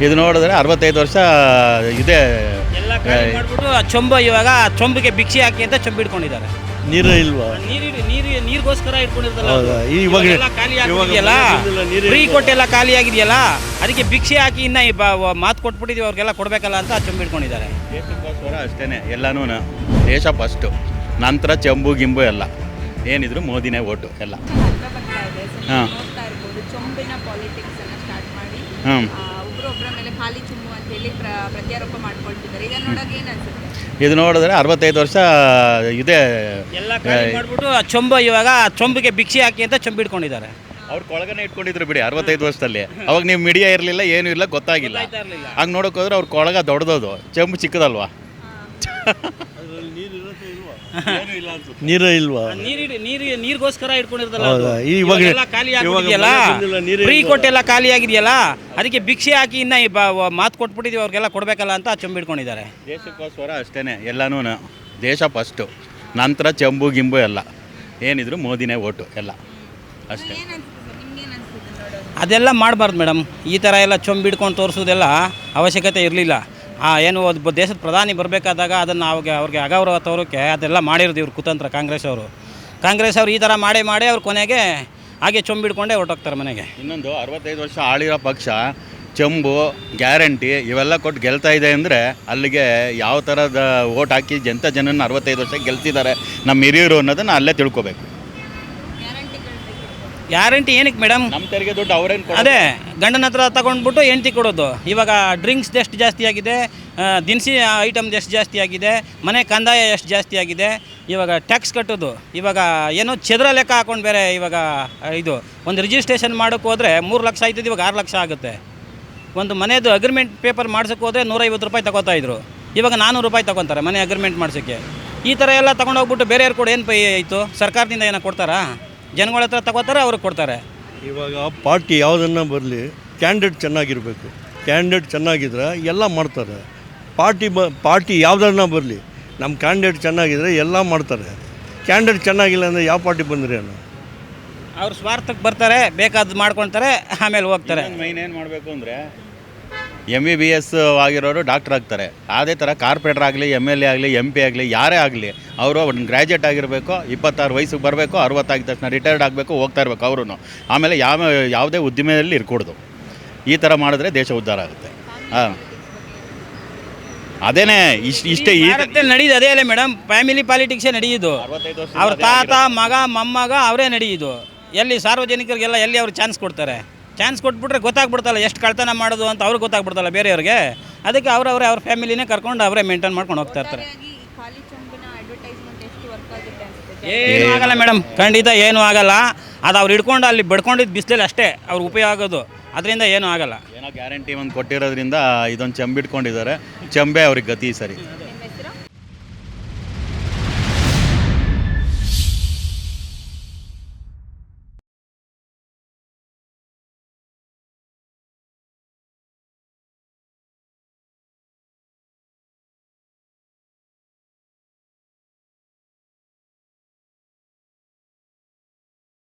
ಇದು ನೋಡಿದ್ರೆ ಅರವತ್ತೈದು ವರ್ಷ ಇದೆ. ಎಲ್ಲ ಖಾಲಿ ಮಾಡ್ಬಿಟ್ಟು ಆ ಚೊಂಬ ಇವಾಗ ಆ ಚೊಂಬಿಗೆ ಭಿಕ್ಷೆ ಹಾಕಿ ಅಂತ ಚೊಂಬು ಇಟ್ಕೊಂಡಿದ್ದಾರೆ. ನೀರು ಇಲ್ವಾ? ನೀರು ನೀರು ನೀರಿಗೋಸ್ಕರ ಇಟ್ಕೊಂಡಿರ್ತಾರಲ್ಲ ಹೌದಾ? ಈ ಇವಾಗ- ಇವಾಗೆಲ್ಲ ಖಾಲಿ ಇವಾಗ ಆಗಿದೆಯಲ್ಲ? ಬಂದಿಲ್ಲ, ನೀರೇ ಫ್ರೀ? ಕೊಟ್ಟೆಲ್ಲ ಖಾಲಿ ಆಗಿದೆಯಲ್ಲ? ಅದಕ್ಕೆ ಭಿಕ್ಷೆ ಹಾಕಿ ಇನ್ನ ಈ ಬ- ವ- ಮಾತು ಕೊಟ್ಬಿಟ್ಟಿದೀವಿ ಅವ್ರಿಗೆಲ್ಲ ಕೊಡ್ಬೇಕಲ್ಲ ಅಂತ ಆ ಚೊಂಬು ಇಟ್ಕೊಂಡಿದ್ದಾರೆ. ದೇಶಕ್ಕೋಸ್ಕರ ಅಷ್ಟೇ ಎಲ್ಲನೂ ದೇಶ ಫಸ್ಟು ನಂತರ ಚೆಂಬು ಗಿಂಬು ಎಲ್ಲ. ಏನಿದ್ರು ಮೋದಿನೇ ಓಟು ಎಲ್ಲ. ಹಾ. ಚೊಂಬಿನ ಪಾಲಿಟಿಕ್ಸ್ ಅನ್ನ ಸ್ಟಾರ್ಟ್ ಮಾಡಿ. ಒಬ್ಬರೊಬ್ಬರ ಮೇಲೆ ಖಾಲಿ ಚುಮ್ಮು ಅಂತ ಹೇಳಿ ಪ್ರತ್ಯಾರೋಪ ಮಾಡ್ಕೊಳ್ತಿದ್ದಾರೆ. ಇದನ್ನ ನೋಡೋಕೆ ಏನು ಅನ್ಸುತ್ತೆ? ಇದು ನೋಡಿದ್ರೆ ಅರವತ್ತೈದು ವರ್ಷ ಇದೆ ಎಲ್ಲ ಖಾಲಿ ಮಾಡ್ಬಿಟ್ಟು ಆ ಚೊಂಬ ಇವಾಗ ಆ ಚೊಂಬಿಗೆ ಭಿಕ್ಷೆ ಹಾಕಿ ಅಂತ ಚೊಂಬು ಇಟ್ಕೊಂಡಿದ್ದಾರೆ. ಅವ್ರು ಕೊಳಗನೆ ಇಟ್ಕೊಂಡಿದ್ರು ಬಿಡಿ ಅರವತ್ತೈದು ವರ್ಷದಲ್ಲಿ. ಅವಾಗ ನೀವು ಮೀಡಿಯಾ ಇರಲಿಲ್ಲ ಏನೂ ಇಲ್ಲ ಗೊತ್ತಾಗಿಲ್ಲ. ಹಂಗೆ ನೋಡೋಕೆ ಹೋದ್ರೆ ಅವ್ರ ಕೊಳಗ ದೊಡ್ಡದೋದು ಚೆಂಬು ಚಿಕ್ಕದಲ್ವಾ? ನೀರೇ ಇಲ್ವಾ? ನೀರು ನೀರು ನೀರಿಗೋಸ್ಕರ ಇಟ್ಕೊಂಡಿರ್ತಲ್ಲ ಹೌದಾ? ಇವಾಗ- ಖಾಲಿ ಆಗಿದೆಯಲ್ಲ ಬಂದಿಲ್ಲ, ನೀರೇ ಫ್ರೀ? ಕೊಟ್ಟೆಲ್ಲ ಖಾಲಿ ಆಗಿದೆಯಲ್ಲ? ಅದಕ್ಕೆ ಭಿಕ್ಷೆ ಹಾಕಿ ಇನ್ನ ಈ ಬ- ವ- ಮಾತು ಕೊಟ್ಬಿಟ್ಟಿದೀವಿ ಅವ್ರಿಗೆಲ್ಲ ಕೊಡ್ಬೇಕಲ್ಲ ಅಂತ ಚಂಬಿಡ್ಕೊಂಡಿದ್ದಾರೆ ಚೊಂಬು ಇಟ್ಕೊಂಡಿದ್ದಾರೆ ದೇಶಕ್ಕೋಸ್ಕರ ಅಷ್ಟೇ ಎಲ್ಲನೂ ದೇಶ ಫಸ್ಟು ನಂತರ ಚೆಂಬು ಗಿಂಬು ಎಲ್ಲ. ಏನಿದ್ರು ಮೋದಿನೇ ಓಟು ಎಲ್ಲ. ಅಷ್ಟೇ. ಅದೆಲ್ಲ ಮಾಡಬಾರ್ದು ಮೇಡಮ್. ಈ ಥರ ಎಲ್ಲ ಚೊಂಬಿಡ್ಕೊಂಡು ತೋರಿಸೋದೆಲ್ಲ ಅವಶ್ಯಕತೆ ಇರಲಿಲ್ಲ. ಆ, ಏನು ಒಬ್ಬ ದೇಶದ ಪ್ರಧಾನಿ ಬರಬೇಕಾದಾಗ ಅದನ್ನು ಅವ್ರಿಗೆ ಅವ್ರಿಗೆ ಅಗೌರವ ತೋರೋಕ್ಕೆ ಅದೆಲ್ಲ ಮಾಡಿರೋದು ಇವ್ರು ಕುತಂತ್ರ ಕಾಂಗ್ರೆಸ್ ಅವರು. ಕಾಂಗ್ರೆಸ್ ಅವರು ಈ ಥರ ಮಾಡಿ ಮಾಡಿ ಅವ್ರು ಕೊನೆಗೆ ಹಾಗೆ ಚೊಂಬಿಡ್ಕೊಂಡೇ ಹೊರಟೋಗ್ತಾರೆ ಮನೆಗೆ. ಇನ್ನೊಂದು ಅರವತ್ತೈದು ವರ್ಷ ಆಳಿರೋ ಪಕ್ಷ, ಚೆಂಬು, ಗ್ಯಾರಂಟಿ ಇವೆಲ್ಲ ಕೊಟ್ಟು ಗೆಲ್ತಾ ಇದೆ ಅಂದರೆ ಅಲ್ಲಿಗೆ ಯಾವ ಥರದ ಓಟ್ ಹಾಕಿ ಜನತಾ ಜನನ ಅರವತ್ತೈದು ವರ್ಷ ಗೆಲ್ತಿದ್ದಾರೆ ನಮ್ಮ ಹಿರಿಯರು ಅನ್ನೋದನ್ನು ಅಲ್ಲೇ ತಿಳ್ಕೊಬೇಕು. ಗ್ಯಾರಂಟಿ ಏನಕ್ಕೆ ಮೇಡಮ್? ನಮ್ಮ ತೆರಿಗೆ ದುಡ್ಡು ಅವ್ರೇನು ಅದೇ ಗಂಡನ ಹತ್ರ ತಗೊಂಡ್ಬಿಟ್ಟು ಹೆಂಡ್ತಿ ಕೊಡೋದು. ಇವಾಗ ಡ್ರಿಂಕ್ಸ್ ಎಷ್ಟು ಜಾಸ್ತಿ ಆಗಿದೆ ಆ, ದಿನಸಿ ಐಟಮ್ದು ಎಷ್ಟು ಜಾಸ್ತಿ ಆಗಿದೆ ಮನೆ ಕಂದಾಯ ಎಷ್ಟು ಜಾಸ್ತಿ ಆಗಿದೆ ಇವಾಗ ಟ್ಯಾಕ್ಸ್ ಕಟ್ಟೋದು. ಇವಾಗ ಏನೋ ಚದರ ಲೆಕ್ಕ ಹಾಕೊಂಡು ಬೇರೆ ಇವಾಗ ಆ, ಇದು ಒಂದು ರಿಜಿಸ್ಟ್ರೇಷನ್ ಮಾಡೋಕ್ಕೆ ಹೋದರೆ ಮೂರು ಲಕ್ಷ ಆಯ್ತದೆ ಇವಾಗ ಆರು ಲಕ್ಷ ಆಗುತ್ತೆ. ಒಂದು ಮನೆಯದು ಅಗ್ರಿಮೆಂಟ್ ಪೇಪರ್ ಮಾಡ್ಸೋಕೆ ಹೋದರೆ ನೂರೈವತ್ತು ರೂಪಾಯಿ ತಗೋತಾ ಇದ್ರು. ಇವಾಗ ನಾನ್ನೂರು ರೂಪಾಯಿ ತಗೊತಾರೆ ಮನೆ ಅಗ್ರಿಮೆಂಟ್ ಮಾಡ್ಸೋಕ್ಕೆ. ಈ ಥರ ಎಲ್ಲ ತಗೊಂಡೋಗ್ಬಿಟ್ಟು ಬೇರೆಯವ್ರು ಕೂಡ ಏನು ಪೈ ಆಯಿತು ಸರ್ಕಾರದಿಂದ ಏನೋ ಕೊಡ್ತಾರಾ? ಜನಗಳ ಹತ್ರ ತಗೋತಾರೆ ಅವ್ರಿಗೆ ಕೊಡ್ತಾರೆ. ಇವಾಗ ಪಾರ್ಟಿ ಯಾವುದನ್ನ ಬರಲಿ ಕ್ಯಾಂಡಿಡೇಟ್ ಚೆನ್ನಾಗಿರಬೇಕು. ಕ್ಯಾಂಡಿಡೇಟ್ ಚೆನ್ನಾಗಿದ್ರೆ ಎಲ್ಲ ಮಾಡ್ತಾರೆ. ಪಾರ್ಟಿ ಬ ಪಾರ್ಟಿ ಯಾವುದನ್ನ ಬರಲಿ ನಮ್ಮ ಕ್ಯಾಂಡಿಡೇಟ್ ಚೆನ್ನಾಗಿದ್ರೆ ಎಲ್ಲ ಮಾಡ್ತಾರೆ. ಕ್ಯಾಂಡಿಡೇಟ್ ಚೆನ್ನಾಗಿಲ್ಲ ಅಂದರೆ ಯಾವ ಪಾರ್ಟಿ ಬಂದ್ರಿ ಅಣ್ಣ? ಅವ್ರ ಸ್ವಾರ್ಥಕ್ಕೆ ಬರ್ತಾರೆ ಬೇಕಾದ್ದು ಮಾಡ್ಕೊಳ್ತಾರೆ ಆಮೇಲೆ ಹೋಗ್ತಾರೆ. ಮೈನ್ ಏನು ಮಾಡಬೇಕು ಅಂದರೆ ಎಂ ಬಿ ಬಿ ಎಸ್ ಆಗಿರೋರು ಡಾಕ್ಟರ್ ಆಗ್ತಾರೆ. ಅದೇ ಥರ ಕಾರ್ಪೊರೇಟರ್ ಆಗಲಿ ಎಂ ಎಲ್ ಎ ಆಗಲಿ ಎಂ ಪಿ ಆಗಲಿ ಯಾರೇ ಆಗಲಿ ಅವರು ಒಂದು ಗ್ರ್ಯಾಜುಯೇಟ್ ಆಗಿರಬೇಕು ಇಪ್ಪತ್ತಾರು ವಯಸ್ಸಿಗೆ ಬರಬೇಕು ಅರವತ್ತಾಗಿದ ತಕ್ಷಣ ರಿಟೈರ್ಡ್ ಆಗಬೇಕು ಹೋಗ್ತಾ ಇರಬೇಕು ಅವರು ಆಮೇಲೆ ಯಾವ ಯಾವುದೇ ಉದ್ದಿಮೆಯಲ್ಲಿ ಇರ್ಕೂಡ್ದು. ಈ ಥರ ಮಾಡಿದ್ರೆ ದೇಶ ಉದ್ಧಾರ ಆಗುತ್ತೆ. ಹಾಂ. ಅದೇನೇ ಇಷ್ಟು ಇಷ್ಟೇ ಭಾರತದಲ್ಲಿ ನಡೆಯುದು ಅದೇ ಅಲ್ಲ ಮೇಡಮ್ ಫ್ಯಾಮಿಲಿ ಪಾಲಿಟಿಕ್ಸೇ ನಡೆಯುದು. ಅವ್ರ ತಾತ ಮಗ ಮೊಮ್ಮಗ ಅವರೇ ನಡೆಯುದು. ಎಲ್ಲಿ ಸಾರ್ವಜನಿಕರಿಗೆಲ್ಲ ಎಲ್ಲಿ ಅವ್ರು ಚಾನ್ಸ್ ಕೊಡ್ತಾರೆ? ಚಾನ್ಸ್ ಕೊಟ್ಬಿಟ್ರೆ ಗೊತ್ತಾಗ್ಬಿಡ್ತಲ್ಲ ಎಷ್ಟು ಕಳ್ತನ ಮಾಡೋದು ಅಂತ ಅವ್ರಿಗೆ ಗೊತ್ತಾಗ್ಬಿಡ್ತಲ್ಲ ಬೇರೆಯವ್ರಿಗೆ. ಅದಕ್ಕೆ ಅವರವರೇ ಅವ್ರ ಫ್ಯಾಮಿಲಿನೇ ಕರ್ಕೊಂಡು ಅವರೇ ಮೇಂಟೈನ್ ಮಾಡ್ಕೊಂಡು ಹೋಗ್ತಾ ಇರ್ತಾರೆ. ಒಟ್ಟಾರೆಯಾಗಿ ಈ ಖಾಲಿ ಚೊಂಬಿನ ಅಡ್ವರ್ಟೈಸ್ಮೆಂಟ್ ಎಷ್ಟು ವರ್ಕ್ ಆಗುತ್ತೆ ಅನ್ಸುತ್ತೆ ಏನೂ ಆಗಲ್ಲ ಮೇಡಮ್. ಖಂಡಿತ ಏನೂ ಆಗಲ್ಲ. ಅದು ಅವ್ರು ಹಿಡ್ಕೊಂಡು ಅಲ್ಲಿ ಬಡ್ಕೊಂಡಿದ್ದು ಬಿಸಿಲಲ್ಲಿ ಅಷ್ಟೇ ಅವ್ರು ಉಪಯೋಗ ಆಗೋದು. ಅದರಿಂದ ಏನೂ ಆಗಲ್ಲ. ಏನೋ ಗ್ಯಾರಂಟಿ ಒಂದು ಕೊಟ್ಟಿರೋದ್ರಿಂದ ಇದೊಂದು ಚೆಂಬಿಟ್ಕೊಂಡಿದ್ದಾರೆ ಚೆಂಬೆ ಅವ್ರಿಗೆ ಗತಿ ಸರಿ.